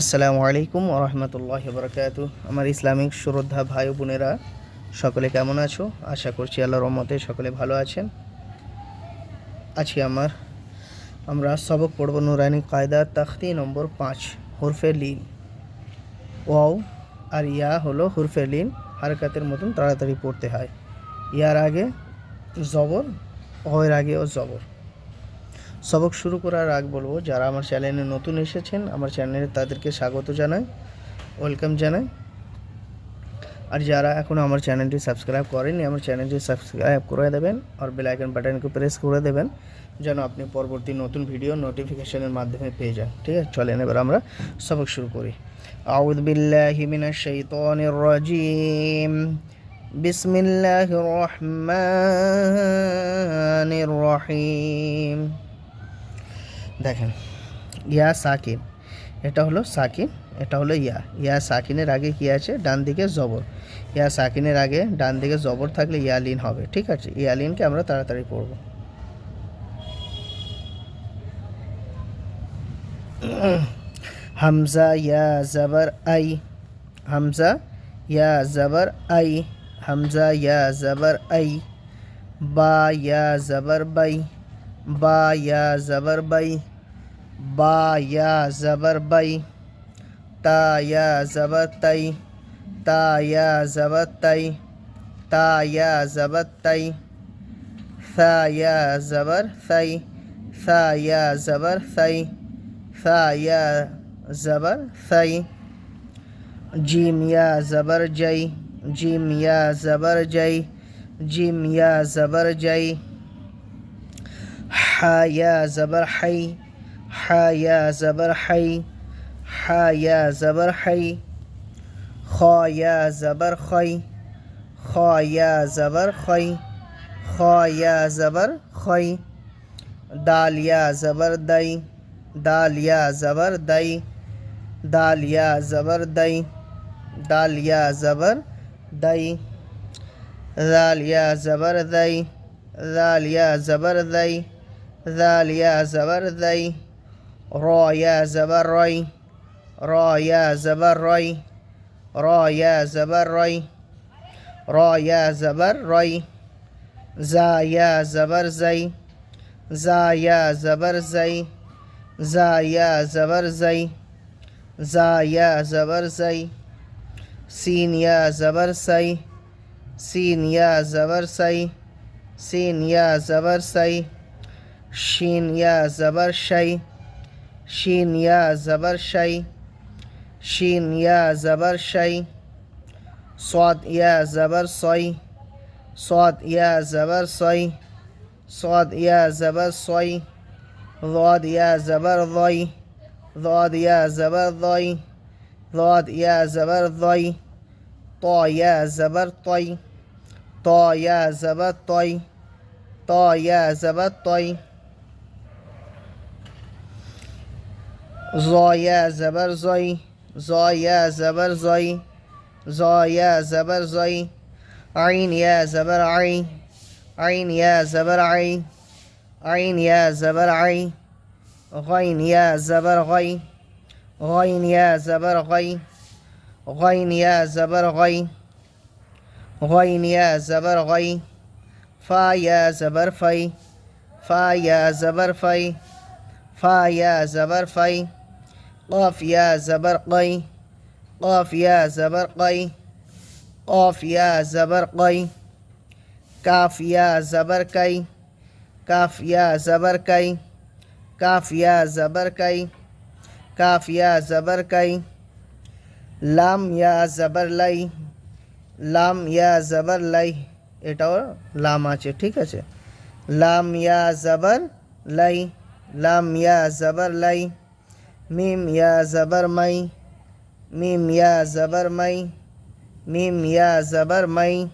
আসসালামু আলাইকুম ওরহমতুল্লাহ বরকাত আমার ইসলামিক শ্রদ্ধা ভাই বোনেরা, সকলে কেমন আছো? আশা করছি আল্লাহ রহমতে সকলে ভালো আছেন। আছি আমার, আমরা সবক পড়ব নুরানি কায়দা, তাখতি নম্বর পাঁচ, হুরফে লিন। ওয়াও আর ইয়া হলো হুরফে লিন, হারকাতের মতন তাড়াতাড়ি পড়তে হয়। ইয়ার আগে জবর ওয়ের আগেও জবর। সবক শুরু করার আগ বলব, যারা আমার চ্যানেলে নতুন এসেছেন, আমার চ্যানেলে তাদেরকে স্বাগত জানাই ওয়েলকাম জানাই। আর যারা এখনও আমার চ্যানেলটি সাবস্ক্রাইব করেনি আমার চ্যানেলটি সাবস্ক্রাইব করে দেবেন আর বেল আইকন বাটনকে প্রেস করে দেবেন, যেন আপনি পরবর্তী নতুন ভিডিও নোটিফিকেশনের মাধ্যমে পেয়ে যান। ঠিক আছে? চলেন এবার আমরা সবক শুরু করি। আউদ বিল্লাহি মিনাশ শাইতানির রাজিম। বিসমিল্লাহির রহমানির রহিম। দেখেন, ইয়া সাকিন এটা হলো সাকিন এটা হলো ইয়া। ইয়া সাকিনের আগে কি আছে? ডান দিকে জবর। ইয়া সাকিনের আগে ডান দিকে জবর থাকলে ইয়ালিন হবে, ঠিক আছে? ইয়ালিনকে আমরা তাড়াতাড়ি পড়ব হামজা ইয়া জবর আই, হামজা ইয়া জবর আই, হামজা ইয়া জবর আই, বা ইয়া জবর বাই। বা ইয়া জবর বাই বা ইয়া জবর বাই তা ইয়া জবর তাই তা ইয়া জবর তাই তা ইয়া জবর তাই থা ইয়া জবর থাই থা ইয়া জবর থাই থা ইয়া জবর থাই জিম ইয়া জবর জೈ জিম ইয়া জবর জೈ জিম ইয়া জবর জೈ حيا زبر حي حيا زبر حي حيا زبر حي خايا زبر خي خايا زبر خي خايا زبر خي داليا زبر دي داليا زبر دي داليا زبر دي داليا زبر دي داليا زبر دي داليا زبر دي দাল ইয়া জবর দাই দাল ইয়া জবর দাই দাল ইয়া জবর দাই দাল ইয়া জবর দাই র ইয়া জবর রয় র ইয়া জবর রয় র ইয়া জবর রয় র ইয়া জবর রয় জা ইয়া জবর জাই জা ইয়া জবর জাই জা ইয়া জবর জাই জা ইয়া জবর জাই شين يا زبر شي شين يا زبر شي شين يا زبر شي صاد يا زبر صي صاد يا زبر صي صاد يا زبر صي ضاد يا زبر ضي ضاد يا زبر ضي ضاد يا زبر ضي طا يا زبر طي طا يا زبر طي طا يا زبر طي زايا زبر زاي زايا زبر زاي زايا زبر زاي عين يا زبر عي عين يا زبر عي عين يا زبر عي غين يا زبر غي غين يا زبر غي غين يا زبر غي غين يا زبر غين فا يا زبر في فا يا زبر في فا يا زبر في قاف يا زبر قي قاف يا زبر قي قاف يا زبر قي كاف يا زبر كي كاف يا زبر كي কাফ ইয়া জবর কাই কাফ ইয়া জবর কাই লাম ইয়া জবর লাই লাম ইয়া জবর লাই এটাও লাম আছে ঠিক আছে লাম ইয়া জবর লাই লাম ইয়া জবর লাই میم یا زبر مئی میم یا زبر مئی میم یا زبر مئی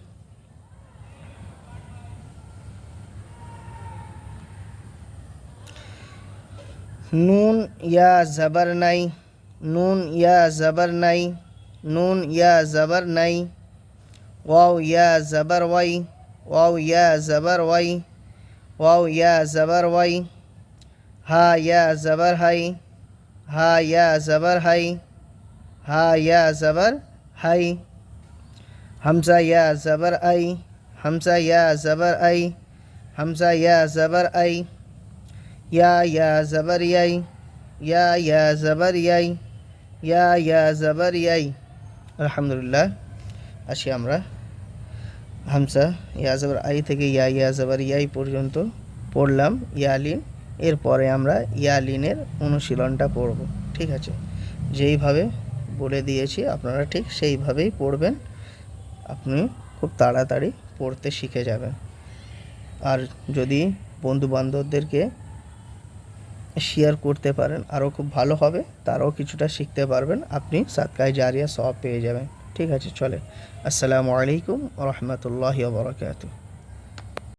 نون یا زبر نئی نون یا زبر نئی نون یا زبر نئی واو یا زبر وئی واو یا زبر وئی واو یا زبر وئی ہا یا زبر ہئی হাই হা ইয়া জবর হাই হা ইয়া জবর হাই হামজা ইয়া জবর আই হামজা ইয়া জবর আই হামজা ইয়া জবর আই ইয়া ইয়া জবর ইয়াই ইয়া ইয়া জবর ইয়াই ইয়া ইয়া জবর ইয়াই আলহামদুলিল্লাহ আসি আমরা হামসা ইয়া জবর আই থেকে ইয়া ইয়া জবর ইয়াই পর্যন্ত পড়লাম ইয়ালিন এরপরে আমরা ইয়ালিনের অনুশীলনটা পড়ব, ঠিক আছে? যেইভাবে বলে দিয়েছি, আপনারা ঠিক সেইভাবেই পড়বেন। আপনি খুব তাড়াতাড়ি পড়তে শিখে যাবেন। আর যদি বন্ধু বান্ধবদেরকে শেয়ার করতে পারেন, আরও খুব ভালো হবে, তারাও কিছুটা শিখতে পারবেন। আপনি সাতকায় জারিয়া সব পেয়ে যাবেন, ঠিক আছে? চলে আসসালামু আলাইকুম রহমতুল্লাহ বরকাত